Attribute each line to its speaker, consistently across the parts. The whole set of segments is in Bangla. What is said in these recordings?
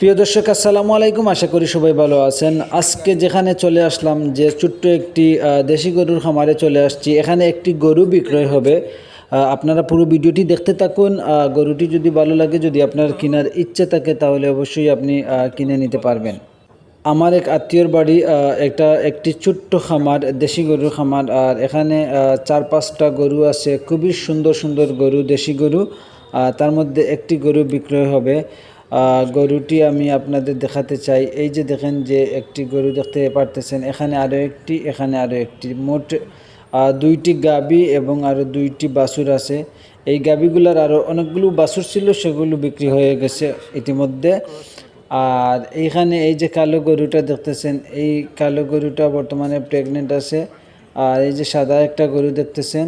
Speaker 1: প্রিয় দর্শক, আসসালামু আলাইকুম। আশা করি সবাই ভালো আছেন। আজকে যেখানে চলে আসলাম, যে ছোট্ট একটি দেশি গরুর খামারে চলে আসছি। এখানে একটি গরু বিক্রয় হবে। আপনারা পুরো ভিডিওটি দেখতে থাকুন। গরুটি যদি ভালো লাগে, যদি আপনার কেনার ইচ্ছে থাকে, তাহলে অবশ্যই আপনি কিনে নিতে পারবেন। আমার এক আত্মীয়র বাড়ি একটা, একটি ছোট্ট খামার, দেশি গরুর খামার। আর এখানে চার, পাঁচটা গরু আছে। খুবই সুন্দর সুন্দর গরু, দেশি গরু। তার মধ্যে একটি গরু বিক্রয় হবে। গরুটি আমি আপনাদের দেখাতে চাই। এই যে দেখেন যে একটি গরু দেখতে পারতেছেন, এখানে আরও একটি, এখানে আরও একটি। মোট দুইটি গাবি এবং আরও দুইটি বাছুর আছে। এই গাবিগুলার আরও অনেকগুলো বাছুর ছিল, সেগুলো বিক্রি হয়ে গেছে ইতিমধ্যে। আর এইখানে এই যে কালো গরুটা দেখতেছেন, এই কালো গরুটা বর্তমানে প্রেগনেন্ট আছে। আর এই যে সাদা একটা গরু দেখতেছেন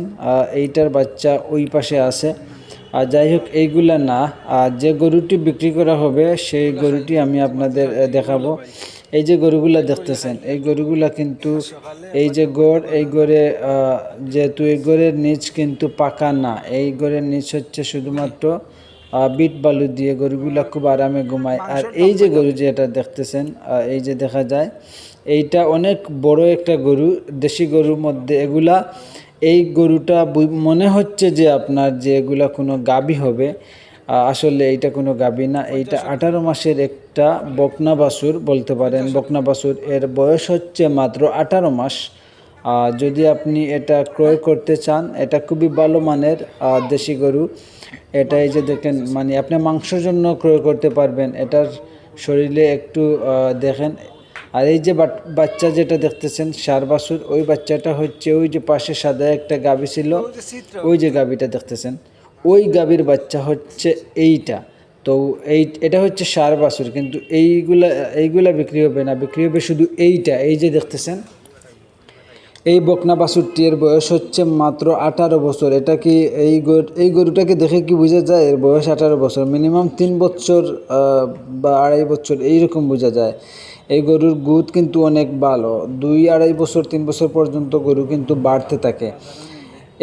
Speaker 1: এইটার বাচ্চা ওই পাশে আছে। আর যাই হোক, এইগুলা না। আর যে গরুটি বিক্রি করা হবে, সেই গরুটি আমি আপনাদের দেখাবো। এই যে গরুগুলা দেখতেছেন, এই গরুগুলা কিন্তু এই যে গড়, এই গড়ে যেহেতু এই গড়ের নিচ কিন্তু পাকা না, এই গড়ের নিচ হচ্ছে শুধুমাত্র বিট বালু দিয়ে গরুগুলা খুব আরামে ঘুমায়। আর এই যে গরু যেটা দেখতেছেন এই যে দেখা যায়, এইটা অনেক বড় একটা গরু, দেশি গরুর মধ্যে এগুলা এই গরুটা মনে হচ্ছে যে আপনার যে এগুলা কোনো গাবি হবে। আসলে এইটা কোনো গাবি না এইটা আঠারো মাসের একটা বকনা বাছুর বলতে পারেন। বকনা বাছুর এর বয়স হচ্ছে মাত্র আঠারো মাস। যদি আপনি এটা ক্রয় করতে চান এটা খুবই ভালো মানের দেশি গরু। এটা এই যে দেখেন মানে আপনি মাংসের জন্য ক্রয় করতে পারবেন। এটার শরীরে একটু দেখেন আর এই যে বাচ্চা যেটা দেখতেছেন সার বাসুর ওই বাচ্চাটা হচ্ছে ওই যে পাশে সাদা একটা গাবি ছিল ওই যে গাবিটা দেখতেছেন ওই গাবির বাচ্চা হচ্ছে এইটা। তো এই এটা হচ্ছে সার বাসুর কিন্তু এইগুলা এইগুলা বিক্রি হবে না বিক্রি হবে শুধু এইটা এই যে দেখতেছেন এই বকনা বাছুরটির বয়স হচ্ছে মাত্র আঠারো বছর। এটা কি এই গরু এই গরুটাকে দেখে কি বোঝা যায়? এর বয়স আঠারো বছর। মিনিমাম তিন বছর বা আড়াই বছর, এইরকম বোঝা যায়। এই গরুর গুদ কিন্তু অনেক ভালো। দুই আড়াই বছর, তিন বছর পর্যন্ত গরু কিন্তু বাড়তে থাকে।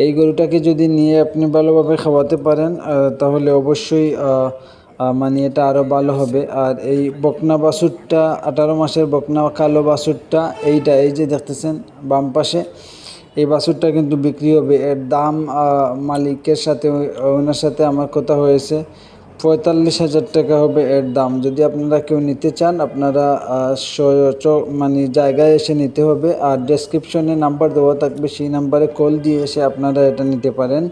Speaker 1: এই গরুটাকে যদি নিয়ে আপনি ভালোভাবে খাওয়াতে পারেন তাহলে অবশ্যই মানে এটা আরও ভালো হবে। আর এই বকনা বাছুরটা, আঠারো মাসের বকনা, কালো বাছুরটা, এইটা, এই যে দেখতেছেন, বাম পাশে, এই বাছুরটা কিন্তু বিক্রি হবে। এর দাম মালিকের সাথে, ওনার সাথে আমার কথা হয়েছে, পঁয়তাল্লিশ হাজার টাকা হবে এর দাম। যদি আপনারা কেউ নিতে চান, আপনারা মানে জায়গায় এসে নিতে হবে। আর ডেসক্রিপশনে নাম্বার দেওয়া থাকবে, সেই নাম্বারে কল দিয়ে এসে আপনারা এটা নিতে পারেন।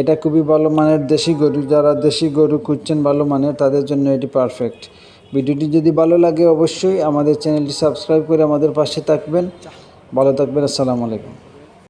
Speaker 1: এটা খুবই ভালো মানের দেশি গরু, যারা দেশি গরু খুঁজছেন ভালো মানের, তাদের জন্য এটি পারফেক্ট ভিডিওটি যদি ভালো লাগে অবশ্যই আমাদের চ্যানেলটি সাবস্ক্রাইব করে আমাদের পাশে থাকবেন। ভালো থাকবেন, আসসালামু আলাইকুম।